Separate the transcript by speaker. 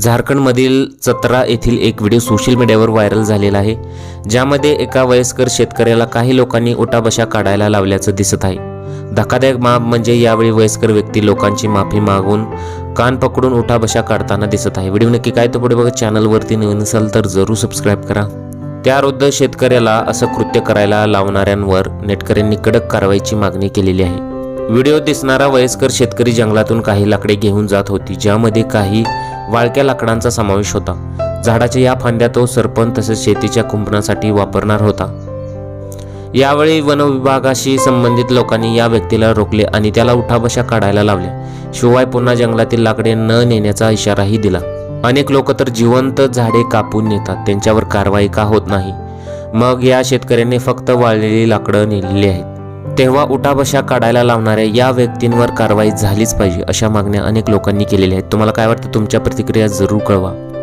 Speaker 1: झारखंडमधील चतरा येथील एक व्हिडिओ सोशल मीडियावर व्हायरल झालेला आहे ज्यामध्ये एका वयस्कर शेतकऱ्याला काही लोकांनी उठाबशा काढायला लावल्याचं दिसत आहे. धक्कादायक माप म्हणजे यावेळी वयस्कर व्यक्ती लोकांची माफी मागून कान पकडून उठाबशा काढताना दिसत आहे. व्हिडिओ नक्की काय तो पुढे बघा. चॅनलवरती नवीन असाल तर जरूर सबस्क्राईब करा. त्याविरुद्ध शेतकऱ्याला असं कृत्य करायला लावणाऱ्यांवर नेटकऱ्यांनी कडक कारवाईची मागणी केलेली आहे. व्हिडिओ दिसणारा वयस्कर शेतकरी जंगलातून काही लाकडे घेऊन जात होती ज्यामध्ये काही वाळक्या लाकडांचा समावेश होता. झाडाच्या या फांद्या तो सरपण तसेच शेतीच्या कुंपणासाठी वापरणार होता. यावेळी वनविभागाशी संबंधित लोकांनी या व्यक्तीला रोखले आणि त्याला उठाबशा काढायला लावल्या शिवाय पुन्हा जंगलातील लाकडे न नेण्याचा इशाराही दिला. अनेक लोक तर जिवंत झाडे कापून नेतात त्यांच्यावर कारवाई का होत नाही? मग या शेतकऱ्यांनी फक्त वाळलेली लाकडं नेलेली आहेत. तेव्हा उठाबशा काढायला लावणाऱ्या या व्यक्तींवर कारवाई झालीच पाहिजे अशा मागण्या अनेक लोकांनी केलेल्या आहेत. तुम्हाला काय वाटतं? तुमच्या प्रतिक्रिया जरूर कळवा.